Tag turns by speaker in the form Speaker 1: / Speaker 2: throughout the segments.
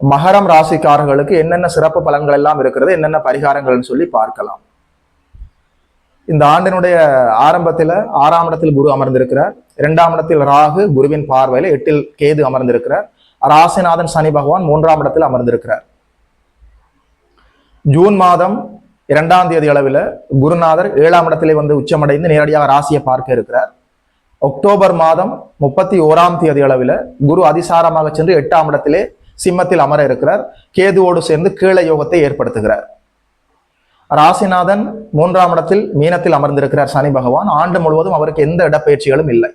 Speaker 1: மகரம் ராசிக்காரர்களுக்கு என்னென்ன சிறப்பு பலன்கள் எல்லாம் இருக்கிறது என்னென்ன பரிகாரங்கள்னு சொல்லி பார்க்கலாம். இந்த ஆண்டினுடைய ஆரம்பத்தில் ஆறாம் இடத்தில் குரு அமர்ந்திருக்கிறார். இரண்டாம் இடத்தில் ராகு குருவின் பார்வையில் எட்டில் கேது அமர்ந்திருக்கிறார். ராசிநாதன் சனி பகவான் மூன்றாம் இடத்தில் அமர்ந்திருக்கிறார். ஜூன் மாதம் இரண்டாம் தேதி அளவில் குருநாதர் ஏழாம் இடத்திலே வந்து உச்சமடைந்து நேரடியாக ராசியை பார்க்க இருக்கிறார். அக்டோபர் மாதம் முப்பத்தி ஓராம் தேதி அளவில் குரு அதிசாரமாக சென்று எட்டாம் இடத்திலே சிம்மத்தில் அமர இருக்கிறார். கேதுவோடு சேர்ந்து கீழ யோகத்தை ஏற்படுத்துகிறார். ராசிநாதன் மூன்றாம் இடத்தில் மீனத்தில் அமர்ந்திருக்கிறார் சனி பகவான். ஆண்டு முழுவதும் அவருக்கு எந்த இடப்பெயர்ச்சிகளும் இல்லை.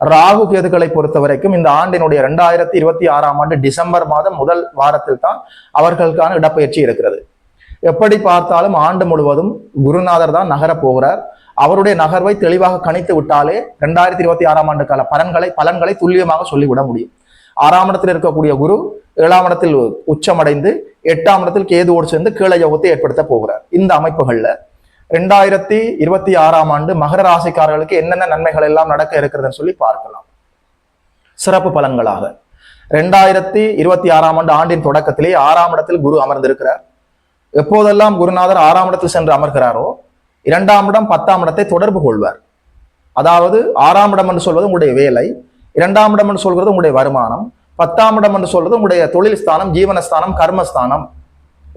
Speaker 1: ராகு கேதுகளை பொறுத்த வரைக்கும் இந்த ஆண்டினுடைய இரண்டாயிரத்தி இருபத்தி ஆறாம் ஆண்டு டிசம்பர் மாதம் முதல் வாரத்தில் தான் அவர்களுக்கான இடப்பெயர்ச்சி இருக்கிறது. எப்படி பார்த்தாலும் ஆண்டு முழுவதும் குருநாதர் தான் நகரப் போகிறார். அவருடைய நகர்வை தெளிவாக கணித்து விட்டாலே ரெண்டாயிரத்தி இருபத்தி ஆறாம் ஆண்டு கால பலன்களை பலன்களை துல்லியமாக சொல்லிவிட முடியும். ஆறாம் இடத்தில் இருக்கக்கூடிய குரு ஏழாம் இடத்தில் உச்சமடைந்து எட்டாம் இடத்தில் கேதுவோடு சேர்ந்து கீழ யோகத்தை ஏற்படுத்த போகிறார். இந்த அமைப்புகள்ல ரெண்டாயிரத்தி இருபத்தி ஆறாம் ஆண்டு மகர ராசிக்காரர்களுக்கு என்னென்ன நன்மைகள் எல்லாம் நடக்க இருக்கிறதுன்னு சொல்லி பார்க்கலாம். சிறப்பு பலன்களாக. ரெண்டாயிரத்தி இருபத்தி ஆறாம் ஆண்டு ஆண்டின் தொடக்கத்திலே ஆறாம் இடத்தில் குரு அமர்ந்திருக்கிறார். எப்போதெல்லாம் குருநாதர் ஆறாம் இடத்தில் சென்று அமர்கிறாரோ இரண்டாம் இடம் பத்தாம் இடத்தை தொடர்பு கொள்வார். அதாவது ஆறாம் இடம் என்று சொல்வது உங்களுடைய வேலை இரண்டாம் இடம் என்று சொல்கிறது உங்களுடைய வருமானம் பத்தாம் இடம் என்று சொல்றது உங்களுடைய தொழில் ஸ்தானம் ஜீவனஸ்தானம் கர்மஸ்தானம்.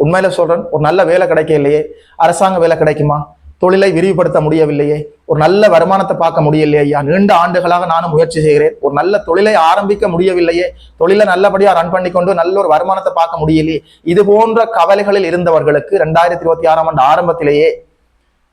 Speaker 1: உண்மையில சொல்றேன் ஒரு நல்ல வேலை கிடைக்க இல்லையே? அரசாங்க வேலை கிடைக்குமா? தொழிலை விரிவுபடுத்த முடியவில்லையே? ஒரு நல்ல வருமானத்தை பார்க்க முடியலையே ஐயா? நீண்ட ஆண்டுகளாக நானும் முயற்சி செய்கிறேன். ஒரு நல்ல தொழிலை ஆரம்பிக்க முடியவில்லையே? தொழிலை நல்லபடியாக ரன் பண்ணி கொண்டு நல்ல ஒரு வருமானத்தை பார்க்க முடியலையே? இது போன்ற கவலைகளில் இருந்தவர்களுக்கு ரெண்டாயிரத்தி இருபத்தி ஆறாம் ஆண்டு ஆரம்பத்திலேயே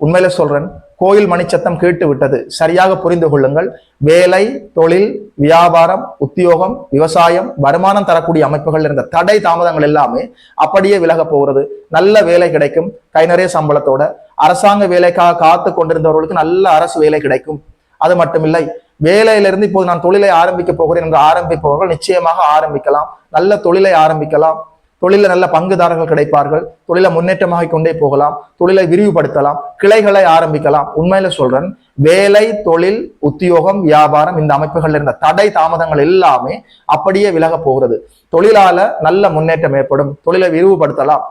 Speaker 1: உண்மையில சொல்றேன் கோயில் மணிச்சத்தம் கேட்டு விட்டது சரியாக புரிந்து கொள்ளுங்கள். வேலை தொழில் வியாபாரம் உத்தியோகம் விவசாயம் வருமானம் தரக்கூடிய அமைப்புகள் இருந்த தடை தாமதங்கள் எல்லாமே அப்படியே விலக போகிறது. நல்ல வேலை கிடைக்கும். கை நிறைய சம்பளத்தோட. அரசாங்க வேலைக்காக காத்து கொண்டிருந்தவர்களுக்கு நல்ல அரசு வேலை கிடைக்கும். அது மட்டுமில்லை வேலையிலிருந்து இப்போது நான் தொழிலை ஆரம்பிக்க போகிறேன் என்று ஆரம்பிப்பவர்கள் நிச்சயமாக ஆரம்பிக்கலாம். நல்ல தொழிலை ஆரம்பிக்கலாம். தொழில நல்ல பங்குதாரர்கள் கிடைப்பார்கள். தொழிலை முன்னேற்றமாக கொண்டே போகலாம். தொழிலை விரிவுபடுத்தலாம். கிளைகளை ஆரம்பிக்கலாம். உண்மையில சொல்றேன் வேலை தொழில் உத்தியோகம் வியாபாரம் இந்த அமைப்புகள் இருந்த தடை தாமதங்கள் எல்லாமே அப்படியே விலக போகிறது. தொழிலால நல்ல முன்னேற்றம் ஏற்படும். தொழிலை விரிவுபடுத்தலாம்.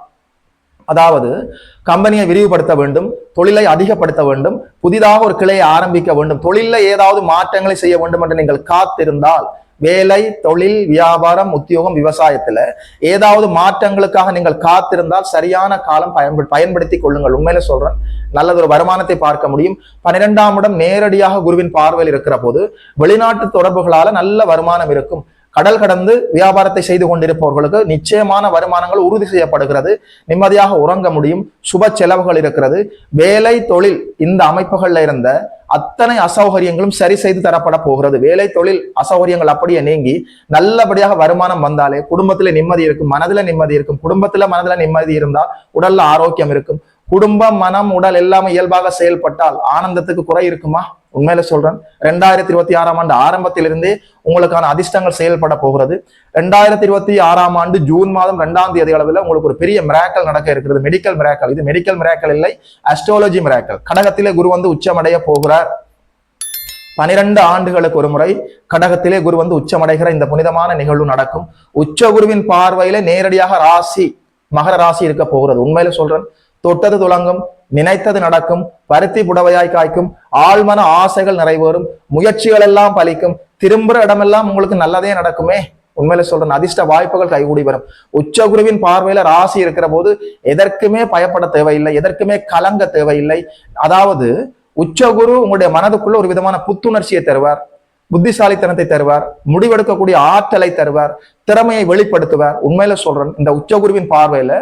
Speaker 1: அதாவது கம்பெனியை விரிவுபடுத்த வேண்டும் தொழிலை அதிகப்படுத்த வேண்டும் புதிதாக ஒரு கிளையை ஆரம்பிக்க வேண்டும் தொழில ஏதாவது மாற்றங்களை செய்ய வேண்டும் என்று நீங்கள் காத்திருந்தால் வேலை தொழில் வியாபாரம் உத்தியோகம் விவசாயத்துல ஏதாவது மாற்றங்களுக்காக நீங்கள் காத்திருந்தால் சரியான காலம் பயன்படு பயன்படுத்தி கொள்ளுங்கள். உண்மையில சொல்றேன் நல்லதொரு வருமானத்தை பார்க்க முடியும். பன்னிரெண்டாம் இடம் நேரடியாக குருவின் பார்வையில் இருக்கிற போது வெளிநாட்டு தொடர்புகளால நல்ல வருமானம் இருக்கும். கடல் கடந்து வியாபாரத்தை செய்து கொண்டிருப்பவர்களுக்கு நிச்சயமான வருமானங்கள் உறுதி செய்யப்படுகிறது. நிம்மதியாக உறங்க முடியும். சுப செலவுகள் இருக்கிறது. வேலை தொழில் இந்த அமைப்புகள்ல இருந்த அத்தனை அசௌகரியங்களும் சரி செய்து தரப்பட போகிறது. வேலை தொழில் அசௌகரியங்கள் அப்படியே நீங்கி நல்லபடியாக வருமானம் வந்தாலே குடும்பத்துல நிம்மதி இருக்கும் மனதுல நிம்மதி இருக்கும் குடும்பத்துல மனதுல நிம்மதி இருந்தா உடல்ல ஆரோக்கியம் இருக்கும். குடும்பம் மனம் உடல் எல்லாமே இயல்பாக செயல்பட்டால் ஆனந்தத்துக்கு குறை இருக்குமா? உண்மையில சொல்றேன் ரெண்டாயிரத்தி இருபத்தி ஆறாம் ஆண்டு ஆரம்பத்திலிருந்தே உங்களுக்கான அதிர்ஷ்டங்கள் செயல்பட போகிறது. ரெண்டாயிரத்தி இருபத்தி ஆறாம் ஆண்டு ஜூன் மாதம் ரெண்டாம் தேதி அளவில் உங்களுக்கு ஒரு பெரிய மிராக்கல் நடக்க இருக்கிறது. மெடிக்கல் மிராக்கல் இது மெடிக்கல் மிராக்கல் இல்லை அஸ்ட்ராலஜி மிராக்கல் கடகத்திலே குரு வந்து உச்சமடைய போகிறார். பனிரெண்டு ஆண்டுகளுக்கு ஒரு முறை கடகத்திலே குரு வந்து உச்சமடைகிற இந்த புனிதமான நிகழ்வு நடக்கும். உச்ச குருவின் பார்வையில நேரடியாக ராசி மகர ராசி இருக்க போகிறது. உண்மையில சொல்றேன் தொட்டது துளங்கும் நினைத்தது நடக்கும் பருத்தி புடவையாய் காய்க்கும் ஆழ்மன ஆசைகள் நிறைவேறும் முயற்சிகள் எல்லாம் பலிக்கும் திரும்புற இடமெல்லாம் உங்களுக்கு நல்லதே நடக்குமே? உண்மையில சொல்றேன் அதிர்ஷ்ட வாய்ப்புகள் கைகூடி வரும். உச்சகுருவின் பார்வையில ராசி இருக்கிற போது எதற்குமே பயப்பட தேவையில்லை எதற்குமே கலங்க தேவையில்லை. அதாவது உச்சகுரு உங்களுடைய மனதுக்குள்ள ஒரு விதமான புத்துணர்ச்சியை தருவார். புத்திசாலித்தனத்தை தருவார் முடிவெடுக்கக்கூடிய ஆற்றலை தருவார் திறமையை வெளிப்படுத்துவார். உண்மையில சொல்றேன் இந்த உச்சகுருவின் பார்வையில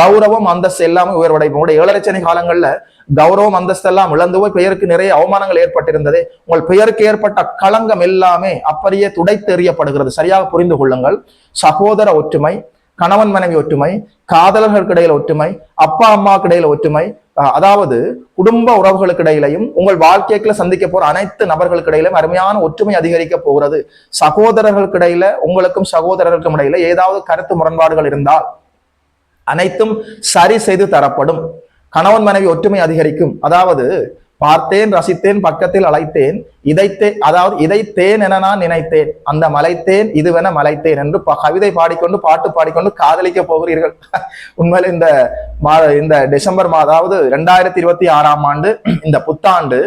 Speaker 1: கௌரவம் அந்தஸ்து எல்லாமே உயர்வடை உங்களுடைய ஏழரைச்சனை காலங்கள்ல கௌரவம் அந்தஸ்து எல்லாம் இழந்து போய் பெயருக்கு நிறைய அவமானங்கள் ஏற்பட்டிருந்தது. உங்கள் பெயருக்கு ஏற்பட்ட களங்கம் எல்லாமே அப்படியே துடைத்தெறியப்படுகிறது. சரியாக புரிந்து கொள்ளுங்கள். சகோதர ஒற்றுமை கணவன் மனைவி ஒற்றுமை காதலர்களுக்கு இடையில ஒற்றுமை அப்பா அம்மாவுக்கு இடையில ஒற்றுமை அதாவது குடும்ப உறவுகளுக்கு இடையிலையும் உங்கள் வாழ்க்கைக்குள்ள சந்திக்க போற அனைத்து நபர்களுக்கு இடையிலும் அருமையான ஒற்றுமை அதிகரிக்க போகிறது. சகோதரர்களுக்கு இடையில உங்களுக்கும் சகோதரர்களுக்கும் இடையில ஏதாவது கருத்து முரண்பாடுகள் இருந்தால் அனைத்தும் சரி செய்து தரப்படும். கணவன் மனைவி ஒற்றுமை அதிகரிக்கும். அதாவது பார்த்தேன் ரசித்தேன் பக்கத்தில் அழைத்தேன் இதைத்தே அதாவது இதைத்தேன் என நான் நினைத்தேன். அந்த மலைத்தேன் இதுவென மலைத்தேன் என்று ப- கவிதை பாடிக்கொண்டு பாட்டு பாடிக்கொண்டு காதலிக்க போகிறீர்கள். உண்மையில் இந்த மா இந்த டிசம்பர் மாதம் அதாவது ரெண்டாயிரத்தி இருபத்தி ஆறாம் ஆண்டு இந்த புத்தாண்டு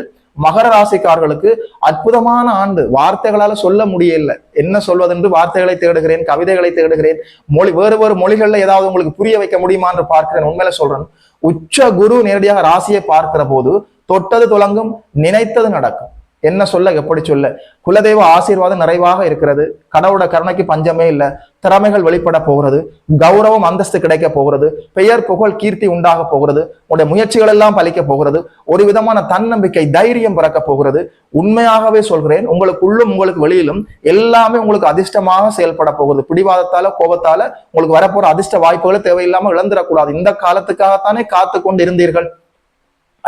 Speaker 1: மகர ராசிக்காரர்களுக்கு அற்புதமான ஆண்டு. வார்த்தைகளால சொல்ல முடியல. என்ன சொல்வதென்று வார்த்தைகளை தேடுகிறேன் கவிதைகளை தேடுகிறேன். மொழி வேறு வேறு மொழிகள்ல ஏதாவது உங்களுக்கு புரிய வைக்க முடியுமா என்று பார்க்கிறேன். உண்மையில சொல்றேன். உச்ச குரு நேரடியாக ராசியை பார்க்கிற போது தொட்டது துலங்கும் நினைத்தது நடக்கும். என்ன சொல்ல எப்படி சொல்ல? குலதெய்வ ஆசீர்வாதம் நிறைவாக இருக்கிறது. கடவுளோட கருணைக்கு பஞ்சமே இல்லை. திறமைகள் வெளிப்பட போகிறது. கௌரவம் அந்தஸ்து கிடைக்க போகிறது. பெயர் புகழ் கீர்த்தி உண்டாக போகிறது. உடைய முயற்சிகள் எல்லாம் பலிக்க போகிறது. ஒரு விதமான தன்னம்பிக்கை தைரியம் பிறக்க போகிறது. உண்மையாகவே சொல்கிறேன் உங்களுக்கு உள்ளும் உங்களுக்கு வெளியிலும் எல்லாமே உங்களுக்கு அதிர்ஷ்டமாக செயல்பட போகிறது. பிடிவாதத்தால கோபத்தால உங்களுக்கு வரப்போற அதிர்ஷ்ட வாய்ப்புகளை தேவையில்லாமல் இழந்துடக்கூடாது. இந்த காலத்துக்காகத்தானே காத்து கொண்டு இருந்தீர்கள்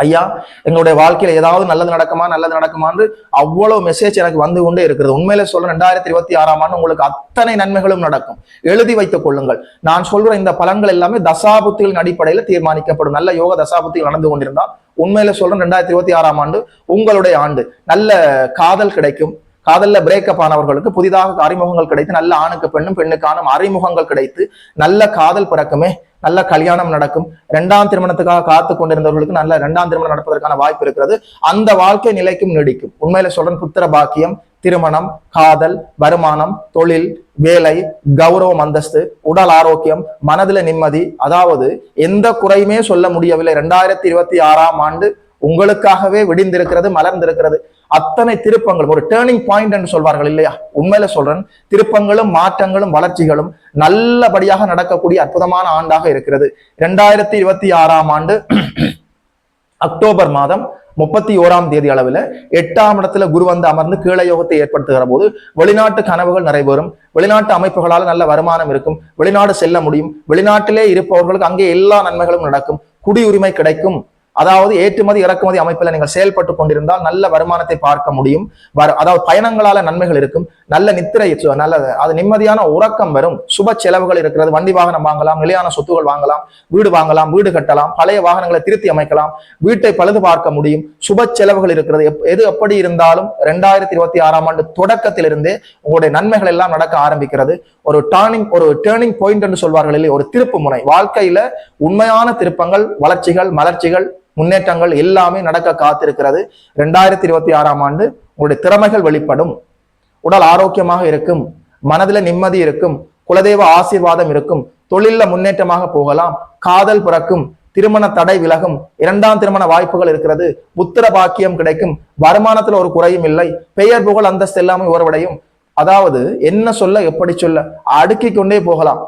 Speaker 1: ஐயா எங்களுடைய வாழ்க்கையில ஏதாவது நல்லது நடக்குமா நல்லது நடக்குமான்னு அவ்வளவு மெசேஜ் எனக்கு வந்து கொண்டே இருக்கிறது. உண்மையில சொல்ல ரெண்டாயிரத்தி இருபத்தி ஆறாம் ஆண்டு உங்களுக்கு அத்தனை நன்மைகளும் நடக்கும். எழுதி வைத்துக் கொள்ளுங்கள். நான் சொல்ற இந்த பலன்கள் எல்லாமே தசாபுத்திகளின் அடிப்படையில் தீர்மானிக்கப்படும். நல்ல யோக தசாபுத்திகள் நடந்து கொண்டிருந்தால் உண்மையில சொல்றேன் ரெண்டாயிரத்தி இருபத்தி ஆறாம் ஆண்டு உங்களுடைய ஆண்டு. நல்ல காதல் கிடைக்கும். காதல்ல பிரேக்கப் ஆனவர்களுக்கு புதிதாக அறிமுகங்கள் கிடைத்து நல்ல ஆணுக்கு பெண்ணும் பெண்ணுக்கான அறிமுகங்கள் கிடைத்து நல்ல காதல் பிறக்குமே நல்ல கல்யாணம் நடக்கும். இரண்டாம் திருமணத்துக்காக காத்து கொண்டிருந்தவர்களுக்கு நல்ல இரண்டாம் திருமணம் நடப்பதற்கான வாய்ப்பு இருக்கிறது. அந்த வாழ்க்கை நிலைக்கும் நீடிக்கும். உண்மையில சொல்றேன் புத்திர பாக்கியம் திருமணம் காதல் வருமானம் தொழில் வேலை கௌரவம் அந்தஸ்து உடல் ஆரோக்கியம் மனதில நிம்மதி. அதாவது எந்த குறையுமே சொல்ல முடியவில்லை. ரெண்டாயிரத்தி இருபத்தி ஆறாம் ஆண்டு உங்களுக்காகவே விடிந்திருக்கிறது மலர்ந்திருக்கிறது. அத்தனை திருப்பங்களும் ஒரு டேர்னிங் பாயிண்ட் என்று சொல்வார்கள் இல்லையா? உண்மையில சொல்றேன். திருப்பங்களும் மாற்றங்களும் வளர்ச்சிகளும் நல்லபடியாக நடக்கக்கூடிய அற்புதமான ஆண்டாக இருக்கிறது. இரண்டாயிரத்தி இருபத்தி ஆறாம் ஆண்டு அக்டோபர் மாதம் முப்பத்தி ஓராம் தேதி அளவில் எட்டாம் இடத்துல குரு வந்து அமர்ந்து கீழ யோகத்தை ஏற்படுத்துகிற போது வெளிநாட்டு கனவுகள் நிறைவேறும். வெளிநாட்டு அமைப்புகளால் நல்ல வருமானம் இருக்கும். வெளிநாடு செல்ல முடியும். வெளிநாட்டிலே இருப்பவர்களுக்கு அங்கே எல்லா நன்மைகளும் நடக்கும். குடியுரிமை கிடைக்கும். அதாவது ஏற்றுமதி இறக்குமதி அமைப்பில் நீங்கள் செயல்பட்டு கொண்டிருந்தால் நல்ல வருமானத்தை பார்க்க முடியும். அதாவது பயணங்களால நன்மைகள் இருக்கும். நல்ல நித்திரை நல்ல அது நிம்மதியான உறக்கம் வரும். சுப செலவுகள் இருக்கிறது. வண்டி வாகனம் வாங்கலாம் நிலையான சொத்துகள் வாங்கலாம் வீடு வாங்கலாம் வீடு கட்டலாம் பழைய வாகனங்களை திருத்தி அமைக்கலாம் வீட்டை பழுது பார்க்க முடியும். சுப செலவுகள் இருக்கிறது. எப்- எது எப்படி இருந்தாலும் ரெண்டாயிரத்தி இருபத்தி ஆறாம் ஆண்டு தொடக்கத்திலிருந்தே உங்களுடைய நன்மைகள் எல்லாம் நடக்க ஆரம்பிக்கிறது. ஒரு டர்னிங் ஒரு டேர்னிங் பாயிண்ட் என்று சொல்வார்கள் இல்லையா? ஒரு திருப்பு முனை. வாழ்க்கையில உண்மையான திருப்பங்கள் வளர்ச்சிகள் மலர்ச்சிகள் முன்னேற்றங்கள் எல்லாமே நடக்க காத்திருக்கிறது. ரெண்டாயிரத்தி இருபத்தி ஆறாம் ஆண்டு உங்களுடைய திறமைகள் வெளிப்படும். உடல் ஆரோக்கியமாக இருக்கும். மனதில நிம்மதி இருக்கும். குலதெய்வ ஆசீர்வாதம் இருக்கும். தொழில்ல முன்னேற்றமாக போகலாம். காதல் பிறக்கும். திருமண தடை விலகும். இரண்டாம் திருமண வாய்ப்புகள் இருக்கிறது. புத்திர பாக்கியம் கிடைக்கும். வருமானத்துல ஒரு குறையும் இல்லை. பெயர் புகழ் அந்தஸ்து எல்லாமே உறவடையும். அதாவது என்ன சொல்ல எப்படி சொல்ல அடுக்கிக் கொண்டே போகலாம்.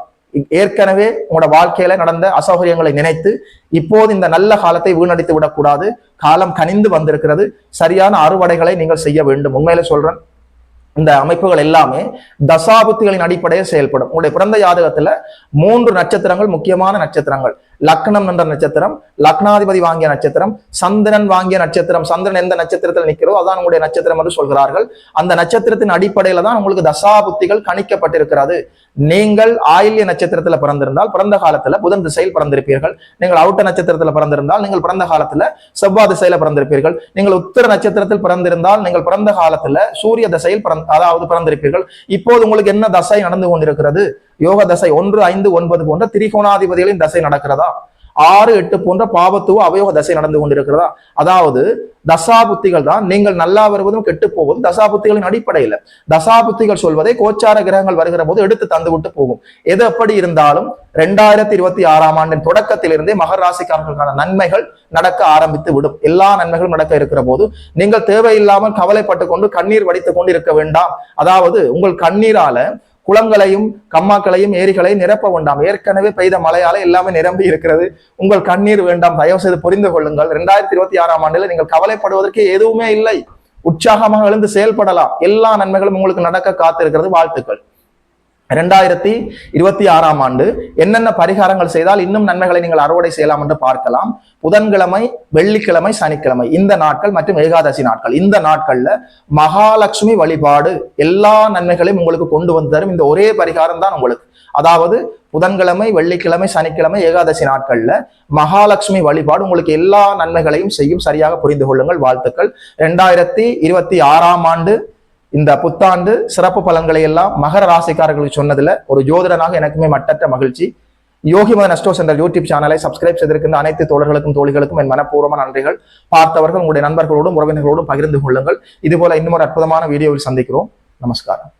Speaker 1: ஏற்கனவே உங்களோட வாழ்க்கையில நடந்த அசௌகரியங்களை நினைத்து இப்போது இந்த நல்ல காலத்தை வீணடித்து விடக்கூடாது. காலம் கனிந்து வந்திருக்கிறது. சரியான அறுவடைகளை நீங்கள் செய்ய வேண்டும். உண்மையில சொல்றேன் இந்த அமைப்புகள் எல்லாமே தசாபுத்திகளின் அடிப்படையில் செயல்படும். உங்களுடைய பிறந்த ஜாதகத்துல மூன்று நட்சத்திரங்கள் முக்கியமான நட்சத்திரங்கள். லக்னம் என்ற நட்சத்திரம் லக்னாதிபதி வாங்கிய நட்சத்திரம் சந்திரன் வாங்கிய நட்சத்திரம் சந்திரன் எந்த நட்சத்திரத்தில் நிற்கிறோ அதான் உங்களுடைய நட்சத்திரம் என்று சொல்கிறார்கள். அந்த நட்சத்திரத்தின் அடிப்படையில தான் உங்களுக்கு தசாபுத்திகள் கணிக்கப்பட்டிருக்கிறது. நீங்கள் ஆயில்ய நட்சத்திரத்துல பிறந்திருந்தால் பிறந்த காலத்துல புதன் திசையில் பிறந்திருப்பீர்கள். நீங்கள் அவுட்ட நட்சத்திரத்துல பிறந்திருந்தால் நீங்கள் பிறந்த காலத்துல செவ்வாய் திசையில பிறந்திருப்பீர்கள். நீங்கள் உத்தர நட்சத்திரத்தில் பிறந்திருந்தால் நீங்கள் பிறந்த காலத்துல சூரிய திசையில் பிறந்த அதாவது பிறந்திருப்பீர்கள். இப்போது உங்களுக்கு என்ன தசை நடந்து கொண்டிருக்கிறது? யோக தசை ஒன்று ஐந்து ஒன்பது போன்ற திரிகோணாதிபதிகளின் தசை நடக்கிறதா? ஆறு எட்டு போன்ற பாவத்துவ அவயோக தசை நடந்து கொண்டிருக்கிறதா? அதாவது தசாபுத்திகள் தான் நீங்கள் நல்லா வருவதும் கெட்டு போவதும் தசாபுத்திகளின் அடிப்படையில். தசாபுத்திகள் சொல்வதை கோச்சார கிரகங்கள் வருகிற போது எடுத்து தந்து விட்டு போகும். எது எப்படி இருந்தாலும் ரெண்டாயிரத்தி இருபத்தி ஆறாம் ஆண்டின் தொடக்கத்திலிருந்தே மகர ராசிக்காரர்களுக்கான நன்மைகள் நடக்க ஆரம்பித்து விடும். எல்லா நன்மைகளும் நடக்க இருக்கிற போது நீங்கள் தேவையில்லாமல் கவலைப்பட்டு கொண்டு கண்ணீர் வடித்துக் கொண்டு இருக்க வேண்டாம். அதாவது உங்கள் கண்ணீரால குளங்களையும் கம்மாக்களையும் ஏரிகளையும் நிரப்ப வேண்டாம். ஏற்கனவே பெய்த மழையால எல்லாமே நிரம்பி இருக்கிறது. உங்கள் கண்ணீர் வேண்டாம். தயவு செய்து புரிந்து கொள்ளுங்கள். ரெண்டாயிரத்தி இருபத்தி ஆறாம் ஆண்டில் நீங்கள் கவலைப்படுவதற்கு எதுவுமே இல்லை. உற்சாகமாக எழுந்து செயல்படலாம். எல்லா நன்மைகளும் உங்களுக்கு நடக்க காத்திருக்கிறது. வாழ்த்துக்கள். இரண்டாயிரத்தி இருபத்தி ஆறாம் ஆண்டு என்னென்ன பரிகாரங்கள் செய்தால் இன்னும் நன்மைகளை நீங்கள் அறுவடை செய்யலாம் என்று பார்க்கலாம். புதன்கிழமை வெள்ளிக்கிழமை சனிக்கிழமை இந்த நாட்கள் மற்றும் ஏகாதசி நாட்கள். இந்த நாட்கள்ல மகாலட்சுமி வழிபாடு எல்லா நன்மைகளையும் உங்களுக்கு கொண்டு வந்து தரும். இந்த ஒரே பரிகாரம் தான் உங்களுக்கு. அதாவது புதன்கிழமை வெள்ளிக்கிழமை சனிக்கிழமை ஏகாதசி நாட்கள்ல மகாலட்சுமி வழிபாடு உங்களுக்கு எல்லா நன்மைகளையும் செய்யும். சரியாக புரிந்து கொள்ளுங்கள். வாழ்த்துக்கள். ரெண்டாயிரத்தி இருபத்தி ஆறாம் ஆண்டு இந்த புத்தாண்டு சிறப்பு பலன்களை எல்லாம் மகர ராசிக்காரர்களுக்கு சொன்னதுல ஒரு ஜோதிடனாக எனக்குமே மட்டற்ற மகிழ்ச்சி. யோகி மத நஸ்டோஸ் என்ற யூடியூப் சேனலை சப்ஸ்கிரைப் செய்திருக்கின்ற அனைத்து தோழர்களுக்கும் தோழிகளுக்கும் என் மனப்பூர்வமான நன்றிகள். பார்த்தவர்கள் உங்களுடைய நண்பர்களோடும் உறவினர்களோடும் பகிர்ந்து கொள்ளுங்கள். இதுபோல இன்னும் ஒரு அற்புதமான வீடியோவில் சந்திக்கிறோம். நமஸ்காரம்.